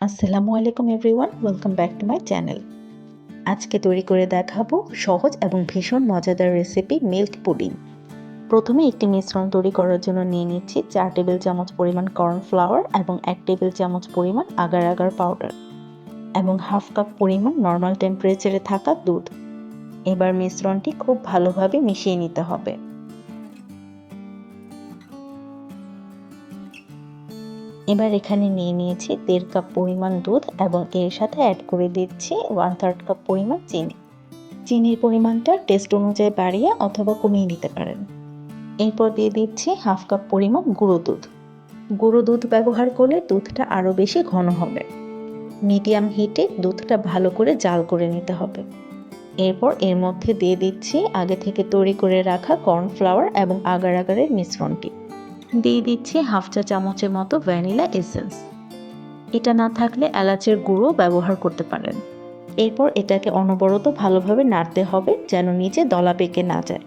আসসালামু আলাইকুম everyone, welcome back to my channel. আজকে তৈরি করে দেখাবো সহজ এবং ভীষণ মজাদার রেসিপি মিল্ক পুডিং। প্রথমে একটি মিশ্রণ তৈরি করার জন্য নিয়ে নিচ্ছি চার টেবিল চামচ পরিমাণ কর্নফ্লাওয়ার এবং এক টেবিল চামচ পরিমাণ আগার আগার পাউডার এবং হাফ কাপ পরিমাণ নর্মাল টেম্পারেচারে থাকা দুধ। এবার মিশ্রণটি খুব ভালোভাবে মিশিয়ে নিতে হবে। এবার এখানে নিয়ে নিয়েছি দেড় কাপ পরিমাণ দুধ এবং এর সাথে অ্যাড করে দিচ্ছি ওয়ান থার্ড কাপ পরিমাণ চিনি। চিনির পরিমাণটা টেস্ট অনুযায়ী বাড়িয়ে অথবা কমিয়ে নিতে পারেন। এরপর দিয়ে দিচ্ছি হাফ কাপ পরিমাণ গুঁড়ো দুধ। গুঁড়ো দুধ ব্যবহার করলে দুধটা আরও বেশি ঘন হবে। মিডিয়াম হিটে দুধটা ভালো করে জাল করে নিতে হবে। এরপর এর মধ্যে দিয়ে দিচ্ছি আগে থেকে তৈরি করে রাখা কর্নফ্লাওয়ার এবং আগার আগারের মিশ্রণটি। দিয়ে দিচ্ছি হাফ চা চামচের মতো ভ্যানিলা এসেন্স। এটা না থাকলে এলাচের গুঁড়ো ব্যবহার করতে পারেন। এরপর এটাকে অনবরত ভালোভাবে নাড়তে হবে যেন নিচে দলা পেকে না যায়।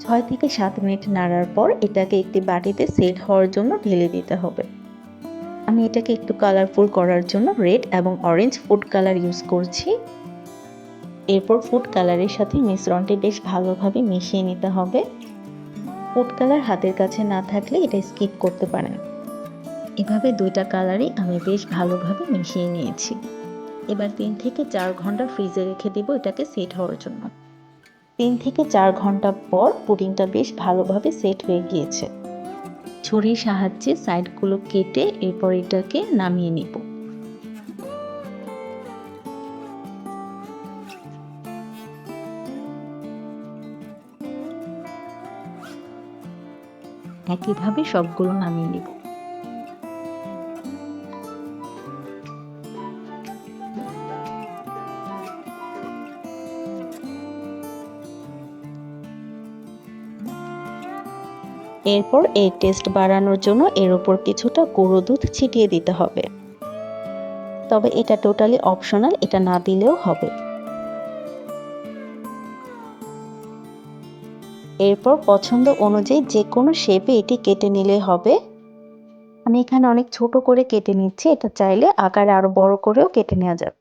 ছয় থেকে সাত মিনিট নাড়ার পর এটাকে একটি বাটিতে সেট হওয়ার জন্য ঢেলে দিতে হবে। আমি এটাকে একটু কালারফুল করার জন্য রেড এবং অরেঞ্জ ফুড কালার ইউজ করছি। এরপর ফুড কালারের সাথে মিশ্রণটি বেশ ভালোভাবে মিশিয়ে নিতে হবে। ফুড কালার হাতের কাছে না থাকলে এটা স্কিপ করতে পারেন। এভাবে দুইটা কালারই আমি বেশ ভালোভাবে মিশিয়ে নিয়েছি। এবার তিন থেকে চার ঘণ্টা ফ্রিজে রেখে দিব এটাকে সেট হওয়ার জন্য। তিন থেকে চার ঘণ্টা পর পুডিংটা বেশ ভালোভাবে সেট হয়ে গিয়েছে। ছুরির সাহায্যে সাইডগুলো কেটে এরপর এটাকে নামিয়ে নিব। একইভাবে সবগুলো নামিয়ে নিব। এরপর এই টেস্ট বাড়ানোর জন্য এর উপর কিছুটা গুঁড়ো দুধ ছিটিয়ে দিতে হবে। তবে এটা টোটালি অপশনাল, এটা না দিলেও হবে। এরপর পছন্দ অনুযায়ী যে কোনো শেপে এটি কেটে নিলে হবে। আমি এখানে অনেক ছোট করে কেটে নিচ্ছি, এটা চাইলে আকারে আরও বড় করেও কেটে নেওয়া যাবে।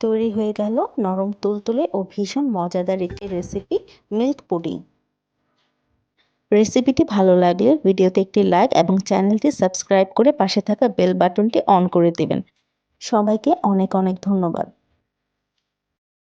তৈরি হয়ে গেল নরম তুলতুলে ও ভীষণ মজাদার একটি রেসিপি মিল্ক পুডিং রেসিপিটি ভালো লাগলে ভিডিওতে একটি লাইক এবং চ্যানেলটি সাবস্ক্রাইব করে পাশে থাকা বেল বাটনটি অন করে দেবেন। সবাইকে অনেক অনেক ধন্যবাদ।